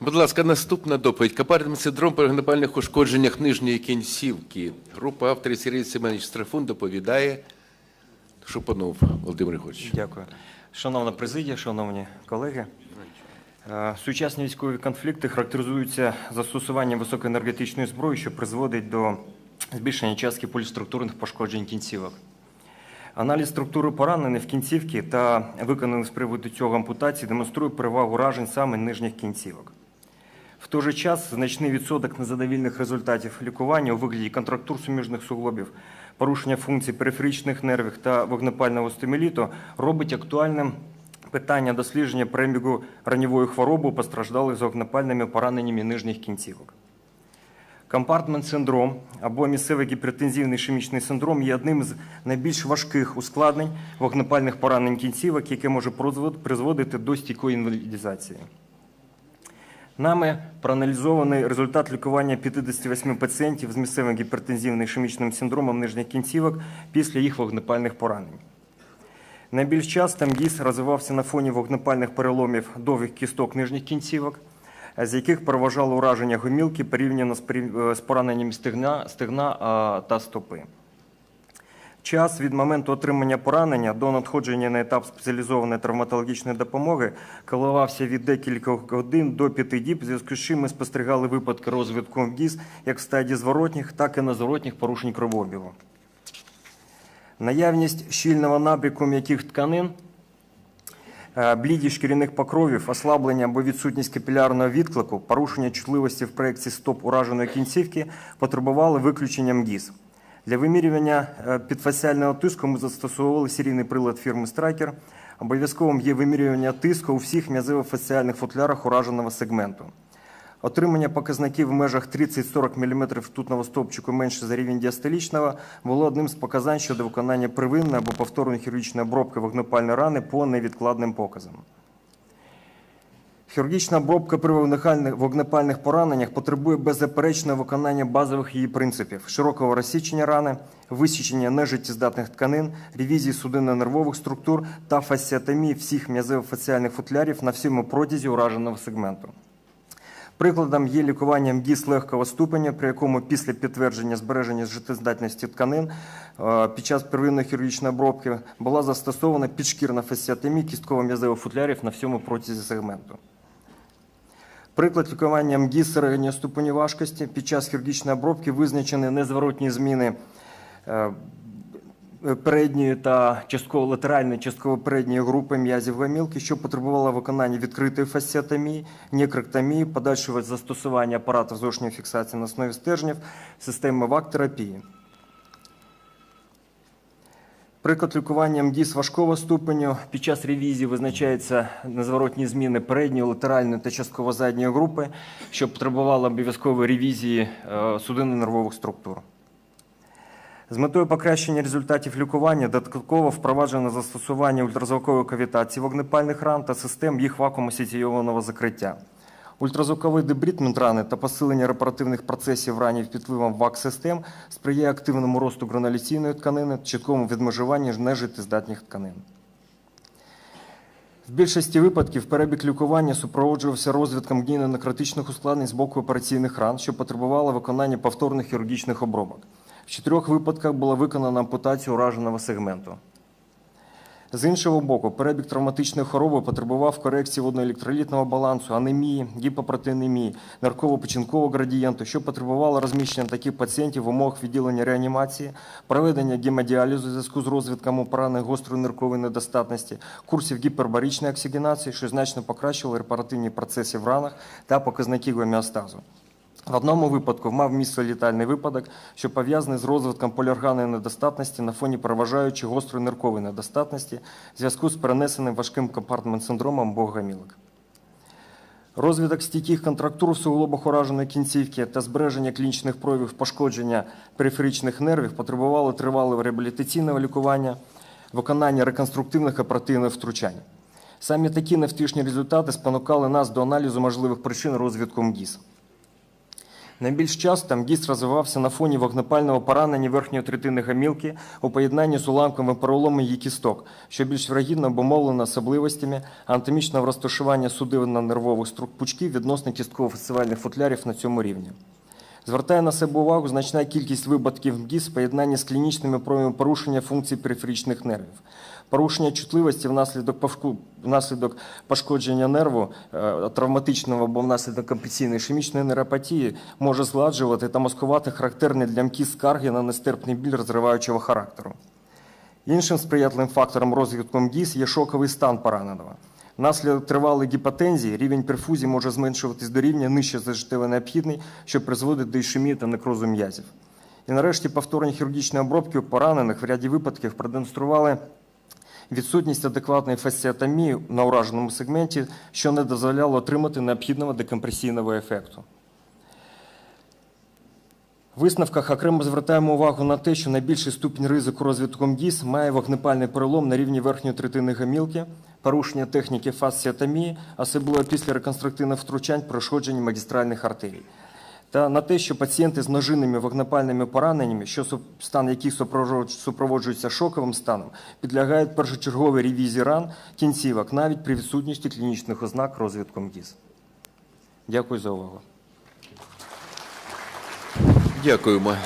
Будь ласка, наступна доповідь. Капарний синдром при гнепальних ушкодженнях нижньої кінцівки. Група авторів Сергій Семенович Страфун доповідає. Шупанов Володимир Григорович. Дякую. Шановна президія, шановні колеги. Е, Сучасні військові конфлікти характеризуються застосуванням високоенергетичної зброї, що призводить до збільшення частки поліструктурних пошкоджень кінцівок. Аналіз структури поранених в кінцівки та виконаних з приводу цього ампутації демонструє перевагу уражень саме нижніх кінцівок. В той же час значний відсоток незадовільних результатів лікування у вигляді контрактур суміжних суглобів, порушення функцій периферичних нервів та вогнепального стимуліту робить актуальним питання дослідження перебігу ранньової хвороби постраждалих з вогнепальними пораненнями нижніх кінцівок. Компартмент синдром або місцевий гіпертензивний ішемічний синдром є одним з найбільш важких ускладнень вогнепальних поранень кінцівок, яке може призводити до стійкої інвалідизації. Нами проаналізований результат лікування 58 пацієнтів з місцевим гіпертензивним ішемічним синдромом нижніх кінцівок після їх вогнепальних поранень. Найбільш часто МГІС розвивався на фоні вогнепальних переломів довгих кісток нижніх кінцівок, з яких переважало ураження гомілки порівняно з пораненням стегна, стегна та стопи. Час від моменту отримання поранення до надходження на етап спеціалізованої травматологічної допомоги коливався від декількох годин до п'яти діб, в зв'язку з чим ми спостерігали випадки розвитку МГІС як в стадії зворотніх, так і незворотніх порушень кровообігу. Наявність щільного набріку м'яких тканин, е, блідість шкіряних покровів, ослаблення або відсутність капілярного відклику, порушення чутливості в проекції стоп ураженої кінцівки потребували виключення МГІС. Для вимірювання е, підфасіального тиску ми застосовували серійний прилад фірми Страйкер. Обов'язковим є вимірювання тиску у всіх м'язово-фасіальних футлярах ураженого сегменту. Отримання показників в межах 30-40 мм ртутного стовпчику менше за рівень діастолічного було одним з показань щодо виконання первинної або повторної хірургічної обробки вогнепальної рани по невідкладним показам. Хірургічна обробка при вогнепальних- пораненнях потребує беззаперечного виконання базових її принципів: широкого розсічення рани, висічення нежиттєздатних тканин, ревізії судинно-нервових структур та фасціатомії всіх м'язово-фасціальних футлярів на всьому протязі ураженого сегменту. Прикладом є лікування МДІС легкого ступеня, при якому після підтвердження збереження життєздатності тканин е, під час первинної хірургічної обробки була застосована підшкірна фасціатомія кістково-м'язових футлярів на всьому протязі сегменту. Приклад лікування МДІС середньої ступені важкості під час хірургічної обробки визначені незворотні зміни е, передньої та частково латеральної, частково передньої групи м'язів гомілки, що потребувало виконання відкритої фасціатомії, некректомії, подальшого застосування апарату зовнішньої фіксації на основі стержнів, системи ВАК-терапії. Приклад лікування МДІС важкого ступеню під час ревізії визначаються незворотні зміни передньої, латеральної та частково задньої групи, що потребувало обов'язкової ревізії е, судинно-нервових структур. З метою покращення результатів лікування додатково впроваджено застосування ультразвукової кавітації вогнепальних ран та систем їх вакуумосіційованого закриття. Ультразвуковий дебрітмент рани та посилення репаративних процесів ранів під впливом ВАК-систем сприяє активному росту грануляційної тканини, чіткому відмежуванні нежиттєздатних тканин. В більшості випадків перебіг лікування супроводжувався розвитком гнійно-некротичних ускладнень з боку операційних ран, що потребувало виконання повторних хірургічних обробок. В чотирьох випадках була виконана ампутація ураженого сегменту. З іншого боку, перебіг травматичної хвороби потребував корекції водноелектролітного балансу, анемії, гіпопротеїнемії, нарково-печінкового градієнту, що потребувало розміщення таких пацієнтів в умовах відділення реанімації, проведення гемодіалізу у зв'язку з розвитком у гострої ниркової недостатності, курсів гіпербаричної оксигенації, що значно покращували репаративні процеси в ранах та показники гомеостазу. В одному випадку мав місце літальний випадок, що пов'язаний з розвитком поліорганної недостатності на фоні переважаючи гострої ниркової недостатності в зв'язку з перенесеним важким компартмент синдромом обох гамілок. Розвиток стійких контрактур в суглобах ураженої кінцівки та збереження клінічних проявів пошкодження периферичних нервів потребували тривалого реабілітаційного лікування, виконання реконструктивних оперативних втручань. Саме такі невтішні результати спонукали нас до аналізу можливих причин розвитку МДІС. Найбільш часто МГІС розвивався на фоні вогнепального поранення верхньої третини гамілки у поєднанні з уламками перелому її кісток, що більш врагідно обумовлено особливостями анатомічного розташування судинно-нервових струк пучків відносно кістково-фестивальних футлярів на цьому рівні. Звертає на себе увагу значна кількість випадків МГІС в поєднанні з клінічними проявами порушення функцій периферичних нервів. Порушення чутливості внаслідок, пошку- внаслідок пошкодження нерву е, травматичного або внаслідок компресійної ішемічної нейропатії може згладжувати та маскувати характерні для МКІС скарги на нестерпний біль розриваючого характеру. Іншим сприятливим фактором розвитку МДІС є шоковий стан пораненого. Внаслідок тривалої гіпотензії рівень перфузії може зменшуватись до рівня нижче за життєво необхідний, що призводить до ішемії та некрозу м'язів. І нарешті повторні хірургічні обробки у поранених в ряді випадків продемонстрували відсутність адекватної фасціатомії на ураженому сегменті, що не дозволяло отримати необхідного декомпресійного ефекту. В висновках окремо звертаємо увагу на те, що найбільший ступінь ризику розвитку МДІС має вогнепальний перелом на рівні верхньої третини гамілки, порушення техніки фасціатомії, особливо після реконструктивних втручань прошодження магістральних артерій. Та на те, що пацієнти з множинними вогнепальними пораненнями, що стан яких супроводжу- супроводжується шоковим станом, підлягають першочерговій ревізії ран кінцівок навіть при відсутності клінічних ознак розвитку МДІС. Дякую за увагу. Дякуємо.